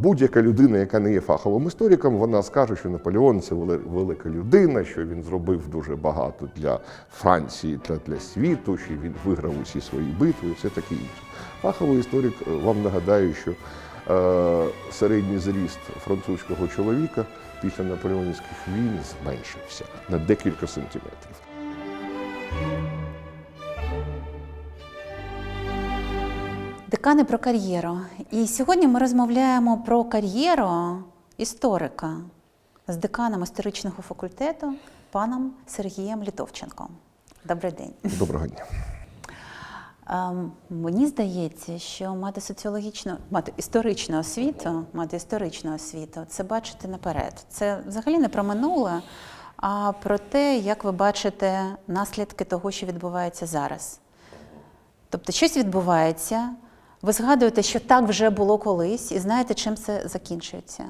будь-яка людина, яка не є фаховим істориком, вона скаже, що Наполеон це вели- велика людина, що він зробив дуже багато для Франції та для світу, що він виграв усі свої битви все таке інше. Фаховий історик е, вам нагадаю, що е, середній зріст французького чоловіка після наполеонівських війн зменшився на декілька сантиметрів. Декани про кар'єру. І сьогодні ми розмовляємо про кар'єру історика з деканом історичного факультету паном Сергієм Літовченком. Добрий день. Доброго дня. Ем, Мені здається, що мати соціологічну, мати історичну освіту, мати історичну освіту це бачити наперед. Це взагалі не про минуле, а про те, як ви бачите наслідки того, що відбувається зараз. Тобто щось відбувається, ви згадуєте, що так вже було колись, і знаєте, чим це закінчується.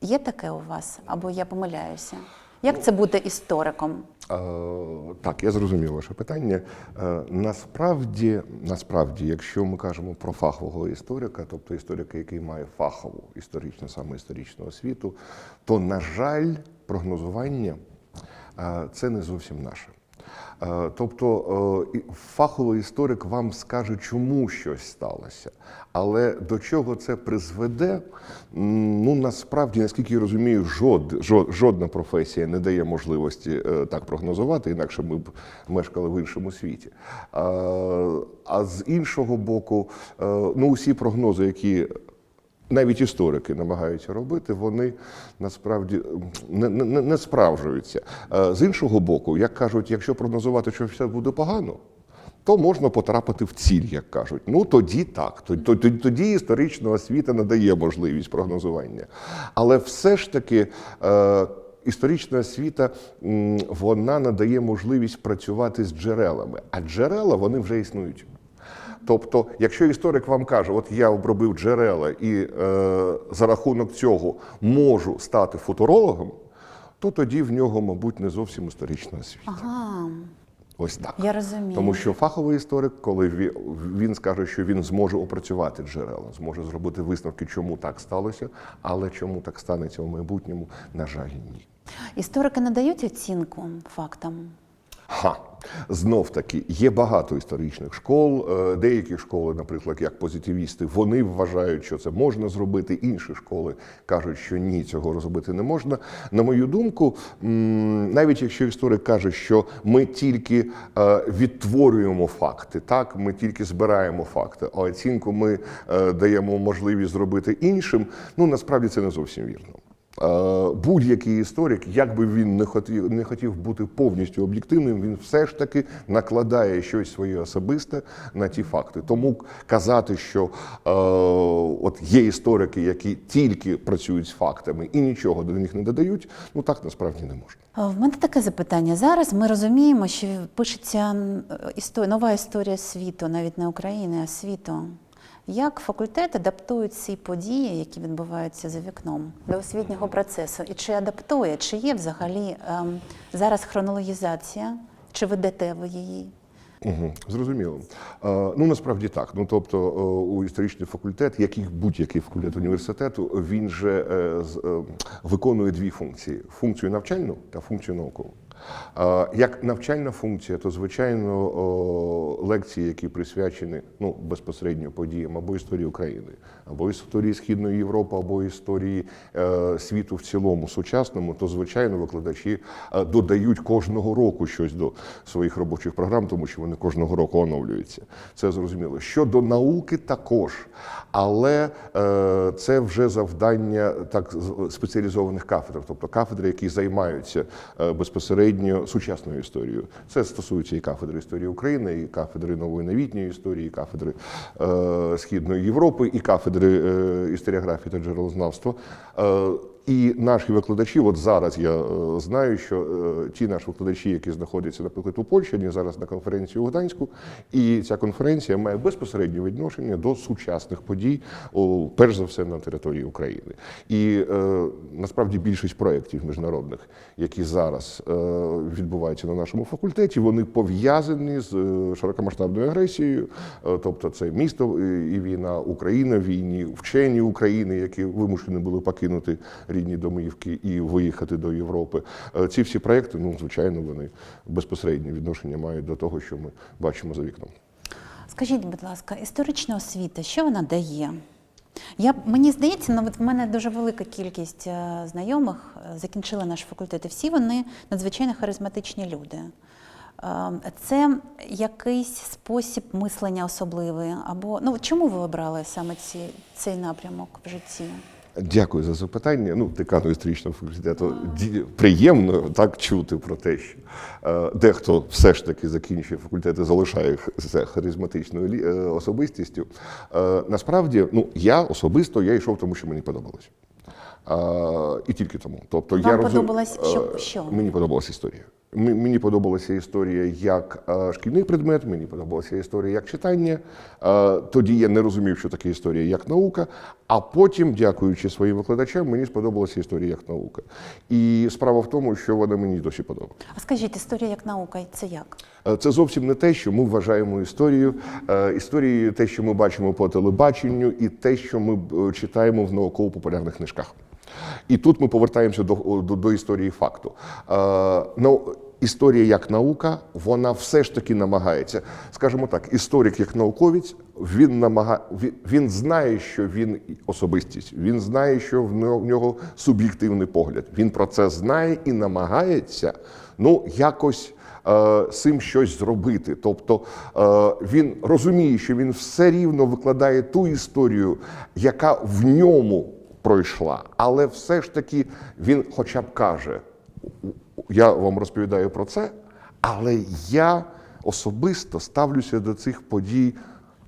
Є таке у вас? Або я помиляюся? Як це бути істориком? Е, Так, я зрозумів ваше питання. Е, Насправді, насправді, якщо ми кажемо про фахового історика, тобто історика, який має фахову історичну, саме історичну освіту, то, на жаль, прогнозування е, це не зовсім наше. Е, Тобто е, фаховий історик вам скаже, чому щось сталося, але до чого це призведе, ну насправді, наскільки я розумію, жод, жод, жодна професія не дає можливості е, так прогнозувати, інакше ми б мешкали в іншому світі. Е, А з іншого боку, ну усі прогнози, які навіть історики намагаються робити, вони насправді не, не, не справжуються. Е, З іншого боку, як кажуть, якщо прогнозувати, що все буде погано, то можна потрапити в ціль, як кажуть. Ну тоді так, тоді, тоді, історична освіта надає можливість прогнозування. Але все ж таки. Е, Історична освіта вона надає можливість працювати з джерелами, а джерела вони вже існують. Тобто, якщо історик вам каже, от я обробив джерела і е, за рахунок цього можу стати футурологом, то тоді в нього, мабуть, не зовсім історична освіта. Ага, Ось так. я розумію. Тому що фаховий історик, коли він, він скаже, що він зможе опрацювати джерела, зможе зробити висновки, чому так сталося, але чому так станеться в майбутньому, на жаль, ні. Історики надають оцінку фактам. Ха, знов таки є багато історичних школ. Е, Деякі школи, наприклад, як позитивісти, вони вважають, що це можна зробити. Інші школи кажуть, що ні, цього зробити не можна. На мою думку, навіть якщо історик каже, що ми тільки е, відтворюємо факти, так ми тільки збираємо факти, а оцінку ми е, даємо можливість зробити іншим. Ну насправді це не зовсім вірно. Е, Будь-який історик, як би він не хотів, не хотів бути повністю об'єктивним, він все ж таки накладає щось своє особисте на ті факти. Тому казати, що е, от є історики, які тільки працюють з фактами і нічого до них не додають, ну так насправді не можна. В мене таке запитання. Зараз ми розуміємо, що пишеться історія, нова історія світу, навіть не України, а світу. Як факультет адаптують ці події, які відбуваються за вікном, до освітнього процесу? І чи адаптує, чи є взагалі ем, зараз хронологізація, чи ведете ви її? Угу, зрозуміло. Е, ну насправді так. Ну тобто, е, у історичний факультет, як і будь-який факультет університету, він же е, виконує дві функції: функцію навчальну та функцію наукову. Як навчальна функція, то звичайно лекції, які присвячені ну безпосередньо подіям або історії України, або історії Східної Європи, або історії е, світу в цілому сучасному, то звичайно викладачі е, додають кожного року щось до своїх робочих програм, тому що вони кожного року оновлюються. Це зрозуміло. Щодо науки, також, але е, це вже завдання так спеціалізованих кафедр, тобто кафедри, які займаються е, безпосередньо сучасною історією. Це стосується і кафедри історії України, і кафедри нової новітньої історії, і кафедри е, Східної Європи, і кафедри е, історіографії та джерелознавства. Е, і наші викладачі, от зараз я е, знаю, що е, ті наші викладачі, які знаходяться, наприклад, у Польщі, вони зараз на конференції у Гданську, і ця конференція має безпосереднє відношення до сучасних подій, перш за все на території України. І е, насправді більшість проєктів міжнародних, які зараз відбуваються на нашому факультеті, вони пов'язані з широкомасштабною агресією, тобто це місто і війна, Україна війні, вчені України, які вимушені були покинути рідні домівки і виїхати до Європи. Е, Ці всі проекти, ну звичайно, вони безпосереднє відношення мають до того, що ми бачимо за вікном. Скажіть, будь ласка, історична освіта, що вона дає? Я, мені здається, ну, от в мене дуже велика кількість е, знайомих е, закінчили наш факультет, і всі вони надзвичайно харизматичні люди. Це якийсь спосіб мислення особливий, або ну чому ви обрали саме ці, цей напрямок в житті? Дякую за запитання. Ну, декану історичного факультету приємно так чути про те, що е, дехто все ж таки закінчує факультет і залишає х- це харизматичною е, особистістю. Е, насправді, ну я особисто я йшов тому, що мені подобалось. І тільки тому. Тобто Вам я розум- подобалось що- що? Мені подобалася історія. Мені подобалася історія як е, шкільний предмет, мені подобалася історія як читання. Е, Тоді я не розумів, що таке історія як наука. А потім, дякуючи своїм викладачам, мені сподобалася історія як наука. І справа в тому, що вона мені досі подобається. А скажіть, історія як наука, це як? Е, Це зовсім не те, що ми вважаємо історією. Історією те, що ми бачимо по телебаченню, і те, що ми читаємо в науково-популярних книжках. І тут ми повертаємося до, до, до історії факту. Е, ну, історія як наука, вона все ж таки намагається. Скажімо так, історик як науковець, він намага... він, він знає, що він особистість, він знає, що в нього- суб'єктивний погляд. Він про це знає і намагається ну, якось е, з цим щось зробити. Тобто е, він розуміє, що він все рівно викладає ту історію, яка в ньому пройшла, але все ж таки він хоча б каже: я вам розповідаю про це, але я особисто ставлюся до цих подій.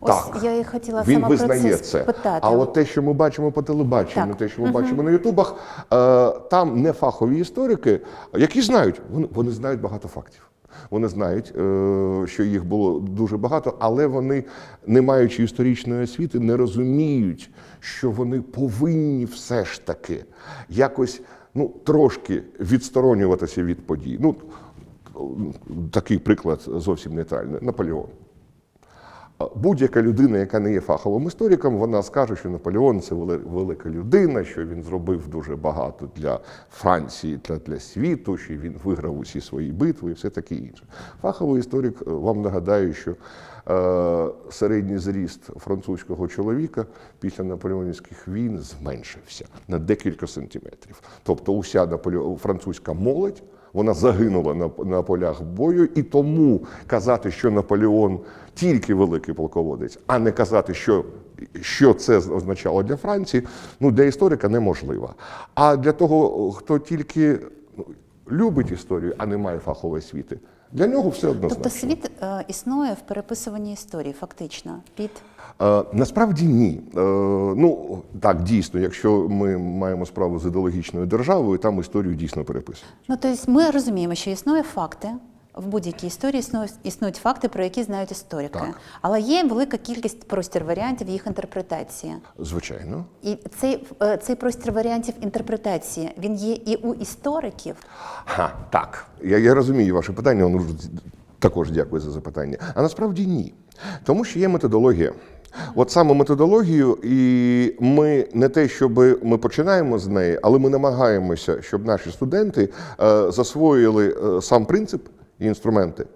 Ось так, я і хотіла він про визнає це це. спитати. А от те, що ми бачимо по телебаченню, Так. те, що ми бачимо на Ютубах, е, там не фахові історики, які знають, вони, вони знають багато фактів. Вони знають, е, що їх було дуже багато, але вони, не маючи історичної освіти, не розуміють, що вони повинні все ж таки якось ну, трошки відсторонюватися від подій. Ну, такий приклад зовсім нейтральний. Наполеон. Будь-яка людина, яка не є фаховим істориком, вона скаже, що Наполеон це велика людина, що він зробив дуже багато для Франції, для, для світу, що він виграв усі свої битви і все таке інше. Фаховий історик е, вам нагадаю, що середній зріст французького чоловіка після наполеонівських війн зменшився на декілька сантиметрів. Тобто, уся французька молодь. Вона загинула на, на полях бою, і тому казати, що Наполеон тільки великий полководець, а не казати, що, що це означало для Франції, ну для історика неможливо. А для того, хто тільки ну, любить історію, а не має фахової освіти, для нього все однозначно. Тобто світ е, існує в переписуванні історії, фактично, під Е, насправді ні. Е, ну так, дійсно, якщо ми маємо справу з ідеологічною державою, там історію дійсно переписують. ну тобто ми розуміємо, що існує факти. В будь-якій історії існують, існують факти, про які знають історики. Так. Але є велика кількість простір варіантів їх інтерпретації. Звичайно. І цей, е, цей простір варіантів інтерпретації він є і у істориків. Ха, так. Я, я розумію ваше питання, воно також дякую за запитання. А насправді ні. Тому що є методологія. От саме методологію, і ми не те, щоб ми починаємо з неї, але ми намагаємося, щоб наші студенти е, засвоїли е, сам принцип інструменти.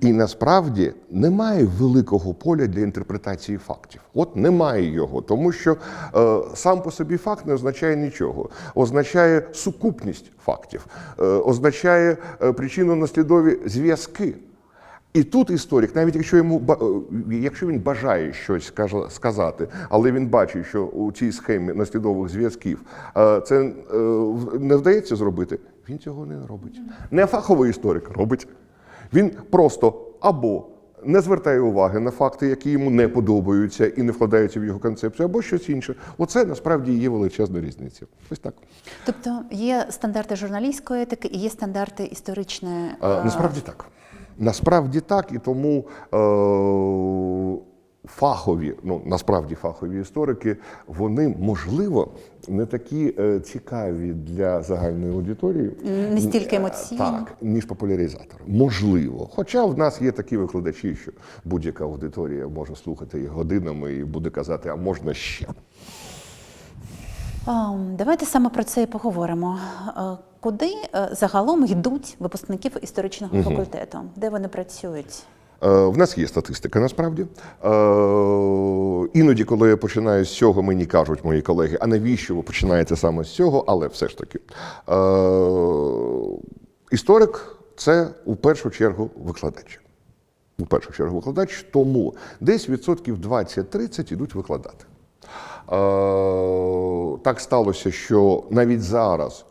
І насправді немає великого поля для інтерпретації фактів. От немає його, тому що е, сам по собі факт не означає нічого. Означає сукупність фактів, е, означає е, причинно-наслідові зв'язки. І тут історик, навіть якщо йому е, якщо він бажає щось сказати, але він бачить, що у цій схемі наслідових зв'язків е, це не вдається зробити, він цього не робить. Не фаховий історик робить. Він просто або не звертає уваги на факти, які йому не подобаються і не вкладаються в його концепцію, або щось інше. Оце насправді є величезна різниця. Ось так. Тобто є стандарти журналістської етики і є стандарти історичної. Е, е, Насправді так. Насправді так, і тому е, фахові, ну насправді фахові історики, вони можливо не такі е, цікаві для загальної аудиторії, Не стільки Е, емоційні. так, ніж популяризатори. Можливо. Хоча в нас є такі викладачі, що будь-яка аудиторія може слухати їх годинами і буде казати, а можна ще. Давайте саме про це і поговоримо. Е, Куди загалом йдуть випускників історичного факультету? Де вони працюють? Е, В нас є статистика насправді. Е, Іноді, коли я починаю з цього, мені кажуть мої колеги, а навіщо ви починаєте саме з цього? Але все ж таки, е, історик це у першу чергу викладач. У першу чергу викладач, тому десь відсотків 20-30 ідуть викладати. Так сталося, що навіть зараз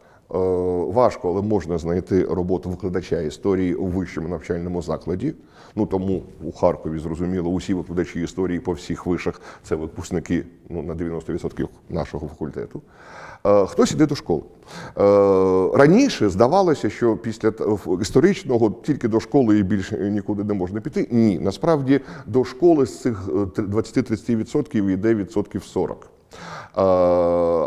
важко, але можна знайти роботу викладача історії у вищому навчальному закладі. Ну тому у Харкові зрозуміло, усі викладачі історії по всіх вишах це випускники ну, на 90% нашого факультету. Е, Хтось іде до школи. Е, Раніше здавалося, що після історичного тільки до школи і більше нікуди не можна піти. Ні, насправді до школи з цих е, тр- 20-30% йде відсотків 40.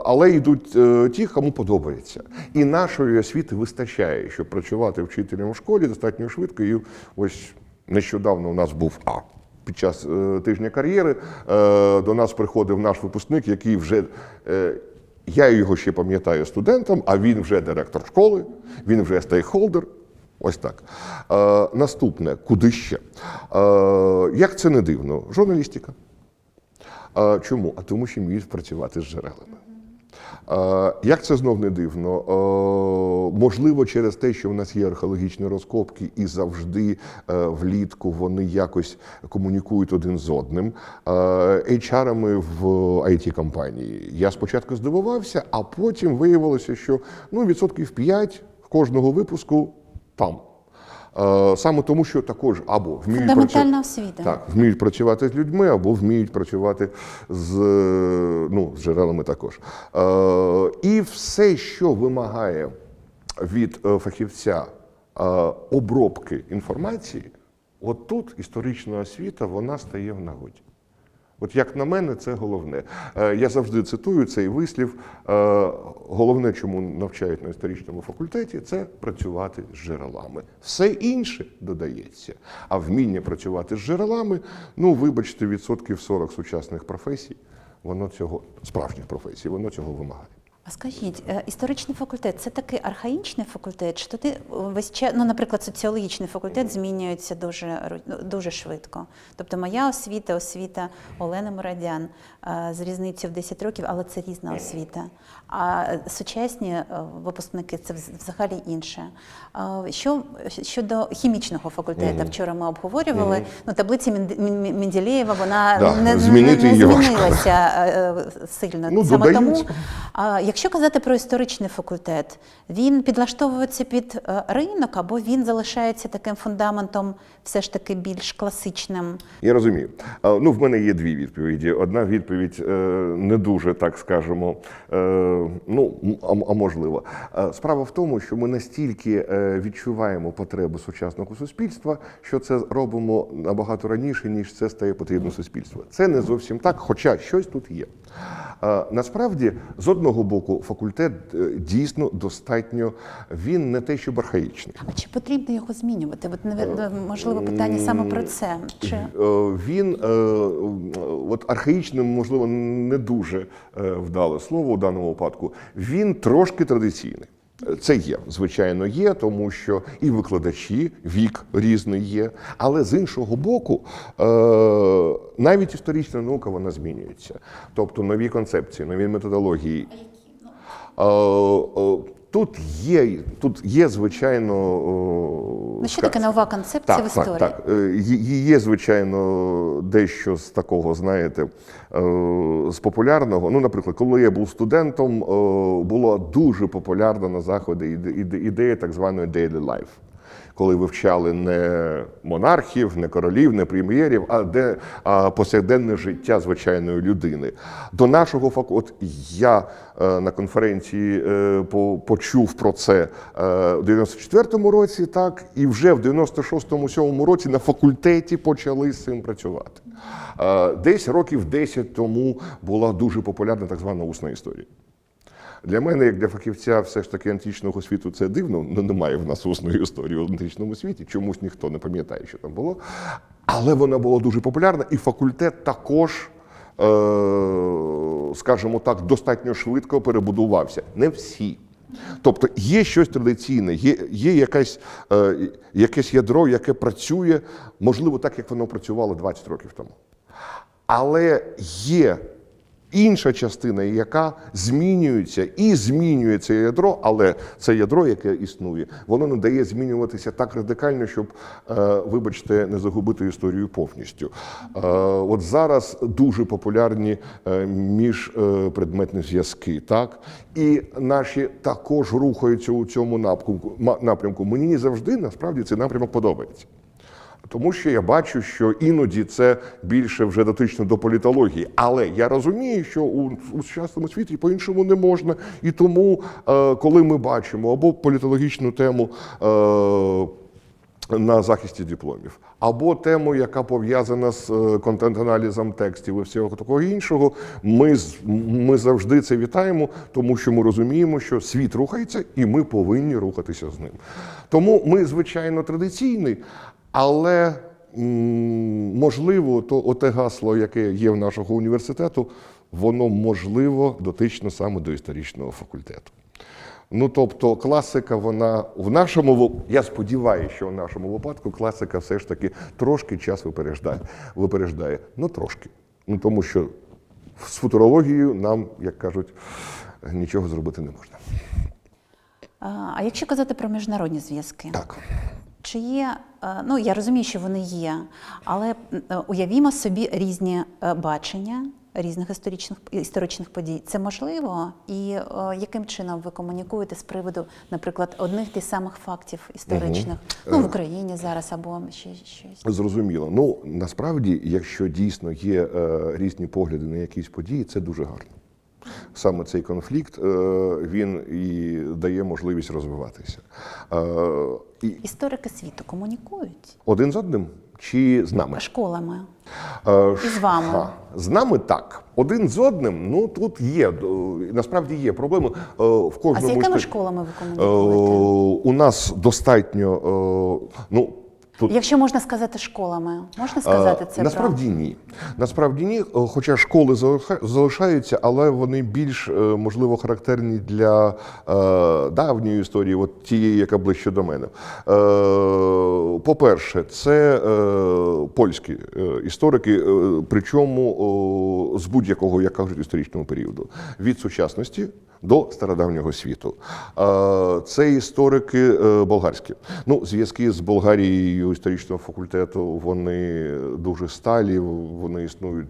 Е, Але йдуть е, ті, кому подобається. І нашої освіти вистачає, щоб працювати вчителем в школі достатньо швидко. І ось нещодавно у нас був А. Під час е, тижня кар'єри е, до нас приходив наш випускник, який вже е, я його ще пам'ятаю студентом, а він вже директор школи, він вже стейкхолдер. Ось так. Е, наступне, куди ще? Е, як це не дивно? Журналістика. А, чому? А тому, що вміють працювати з джерелами. Як це знов не дивно? Можливо, через те, що в нас є археологічні розкопки, і завжди е, влітку вони якось комунікують один з одним. HR-ами в it компанії Я спочатку здивувався, а потім виявилося, що ну, відсотків 5 кожного випуску там. Е, Саме тому, що також або вміють Фундаментальна працю- освіта. Так, вміють працювати з людьми або вміють працювати з, ну, з джерелами також. Е, і все, що вимагає від е, фахівця обробки інформації, отут історична освіта вона стає в нагоді. От як на мене, це головне. Е, Я завжди цитую цей вислів. е, Головне, чому навчають на історичному факультеті, це працювати з джерелами. Все інше додається. А вміння працювати з джерелами, ну вибачте, відсотків 40 сучасних професій, воно цього справжніх професій, воно цього вимагає. А скажіть, е, історичний факультет це такий архаїчний факультет, що ти весь час, ну, наприклад, соціологічний факультет змінюється дуже, ну, дуже швидко. Тобто моя освіта, освіта Олени Мурадян е, з різницею в 10 років, але це різна освіта. А сучасні е, випускники це взагалі інше. Е, Що щодо хімічного факультету, вчора ми обговорювали, ну, Мен- Менделєєва, вона Да, не, не, не змінилася е, е, сильно. Ну, Саме тому якщо казати про історичний факультет, він підлаштовується під е, ринок або він залишається таким фундаментом, все ж таки більш класичним. Я розумію. Ну, в мене є дві відповіді. Одна відповідь е, не дуже, так скажемо, е, ну а, можливо. Справа в тому, що ми настільки відчуваємо потреби сучасного суспільства, що це робимо набагато раніше, ніж це стає потрібно суспільству. Це не зовсім так, хоча щось тут є. Насправді, з одного боку, факультет е, дійсно достатньо, він не те, щоб архаїчний. А чи потрібно його змінювати? От можливо питання саме про це. Чи Е, Він е, от архаїчним, можливо, не дуже е, вдале слово у даному випадку. Він трошки традиційний. Це є, звичайно, є, тому що і викладачі, вік різний є. Але з іншого боку, е, навіть історична наука вона змінюється. Тобто нові концепції, нові методології. Тут є, тут є, звичайно. ну, що таке нова концепція в історії? так, так. Е, є- Є, звичайно, дещо з такого, знаєте, е, з популярного. Ну, наприклад, коли я був студентом, була дуже популярна на заходи іде- іде- ідея так званої daily life. Коли вивчали не монархів, не королів, не прем'єрів, а де а повсякденне життя звичайної людини. До нашого факу, от я е, на конференції е, по- почув про це е, в 94-му році, так, і вже в 96-му 7 році на факультеті почали з цим працювати. Е, Десь років 10 тому була дуже популярна так звана усна історія. Для мене, як для фахівця, все ж таки античного світу це дивно. Ну, немає в нас усної історії в античному світі. Чомусь ніхто не пам'ятає, що там було. Але вона була дуже популярна, і факультет також, е, скажімо так, достатньо швидко перебудувався. Не всі. Тобто є щось традиційне, є, є якесь, е, якесь ядро, яке працює, можливо, так, як воно працювало 20 років тому. Але є інша частина, яка змінюється і змінює це ядро, але це ядро, яке існує, воно не дає змінюватися так радикально, щоб, е, вибачте, не загубити історію повністю. Е, От зараз дуже популярні е, міжпредметні зв'язки, так і наші також рухаються у цьому напрямку. Мені завжди насправді цей напрямок подобається. Тому що я бачу, що іноді це більше вже дотично до політології. Але я розумію, що у, у сучасному світі по-іншому не можна. І тому, е, коли ми бачимо або політологічну тему. Е, на захисті дипломів, або тему, яка пов'язана з е, контент-аналізом текстів і всього такого іншого, ми, ми завжди це вітаємо, тому що ми розуміємо, що світ рухається, і ми повинні рухатися з ним. Тому ми, звичайно, традиційний, але можливо, то оте гасло, яке є в нашого університету, воно можливо дотично саме до історичного факультету. Ну, тобто, класика, вона в нашому я сподіваюся, що в нашому випадку класика все ж таки трошки час випереджає. випереджає. Ну, трошки. Ну, тому що з футурологією нам, як кажуть, нічого зробити не можна. А якщо казати про міжнародні зв'язки, Так. Чи є, е, ну я розумію, що вони є, але е, уявімо собі різні е, бачення різних історичних історичних подій. Це можливо? І е, яким чином ви комунікуєте з приводу, наприклад, одних тих самих фактів історичних, ну в Україні зараз або ще щось? Зрозуміло. Ну насправді, якщо дійсно є е, різні погляди на якісь події, це дуже гарно. Саме цей конфлікт е, він і дає можливість розвиватися. Е, і Історики світу комунікують один з одним чи з нами? школами. Е, І з вами. ша. З нами так. Один з одним, ну тут є. Насправді є проблеми в А з якими школами ви комунікуєте? У нас достатньо. Ну, тут Якщо можна сказати школами, можна сказати це Насправді ні. Насправді ні. Е, Хоча школи залишаються, але вони більш е, можливо характерні для е, давньої історії, от тієї, яка ближче до мене. По-перше, це польські історики, причому з будь-якого, як кажуть, історичного періоду, від сучасності. До стародавнього світу. Це історики е, болгарські. Ну, зв'язки з Болгарією історичного факультету вони дуже сталі, вони існують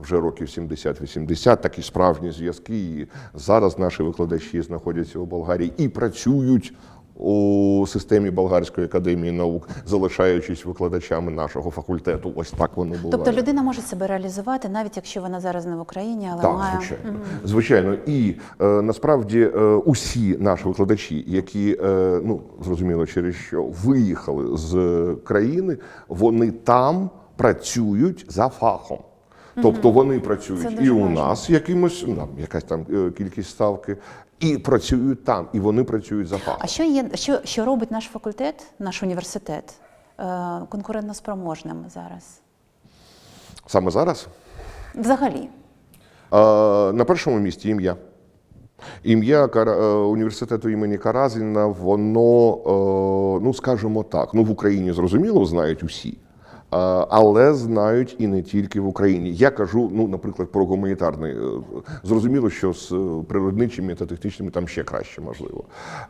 вже років 70-80, такі справжні зв'язки. І зараз наші викладачі знаходяться у Болгарії і працюють у системі Болгарської академії наук, залишаючись викладачами нашого факультету. Ось так воно було. Тобто людина може себе реалізувати, навіть якщо вона зараз не в Україні, але Так, має звичайно. Звичайно. І е, насправді е, усі наші викладачі, які е, ну зрозуміло, через що виїхали з країни, вони там працюють за фахом. Тобто вони працюють і у нас якимось ну, якась там е, кількість ставки, і працюють там, і вони працюють за фахом. А що є, що, що робить наш факультет, наш університет е, конкурентноспроможним зараз? Саме зараз Взагалі, Е, На першому місці ім'я. Ім'я університету імені Каразіна, воно, ну скажімо так, ну в Україні зрозуміло знають усі, але знають і не тільки в Україні. Я кажу, ну, наприклад, про гуманітарний. е, Зрозуміло, що з е, природничими та технічними там ще краще, можливо.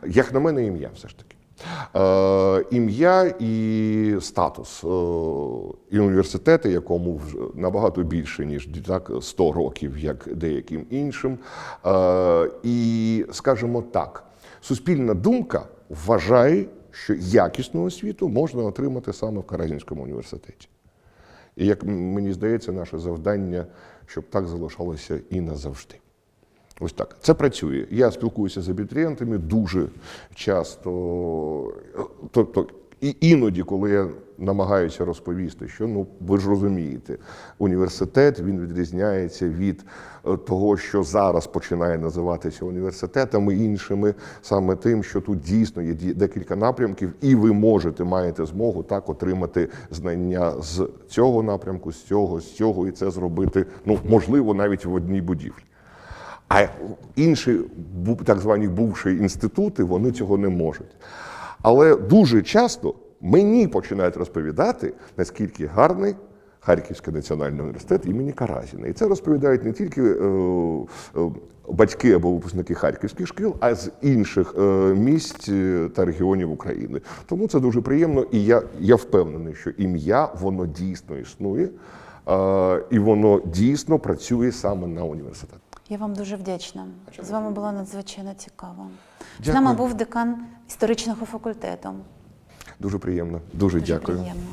Як на мене, ім'я все ж таки. Е, ім'я і статус і університету, якому набагато більше, ніж так 100 років, як деяким іншим. І скажімо так, суспільна думка вважає, що якісну освіту можна отримати саме в Каразінському університеті. І як мені здається, наше завдання, щоб так залишалося і назавжди. Ось так. Це працює. Я спілкуюся з абітурієнтами дуже часто. Тобто, і іноді, коли я намагаюся розповісти, що ну ви ж розумієте, університет він відрізняється від е, того, що зараз починає називатися університетами іншими, саме тим, що тут дійсно є декілька напрямків, і ви можете маєте змогу так отримати знання з цього напрямку, з цього, з цього, і це зробити ну можливо навіть в одній будівлі. А інші так звані бувші інститути вони цього не можуть. Але дуже часто мені починають розповідати, наскільки гарний Харківський національний університет імені Каразіна. І це розповідають не тільки е, е, батьки або випускники харківських шкіл, а з інших е, місць е, та регіонів України. Тому це дуже приємно, і я, я впевнений, що ім'я воно дійсно існує, е, і воно дійсно працює саме на університет. Я вам дуже вдячна. З вами було надзвичайно цікаво. З нами був декан історичного факультету. Дуже приємно. Дуже, Дуже дякую. приємно.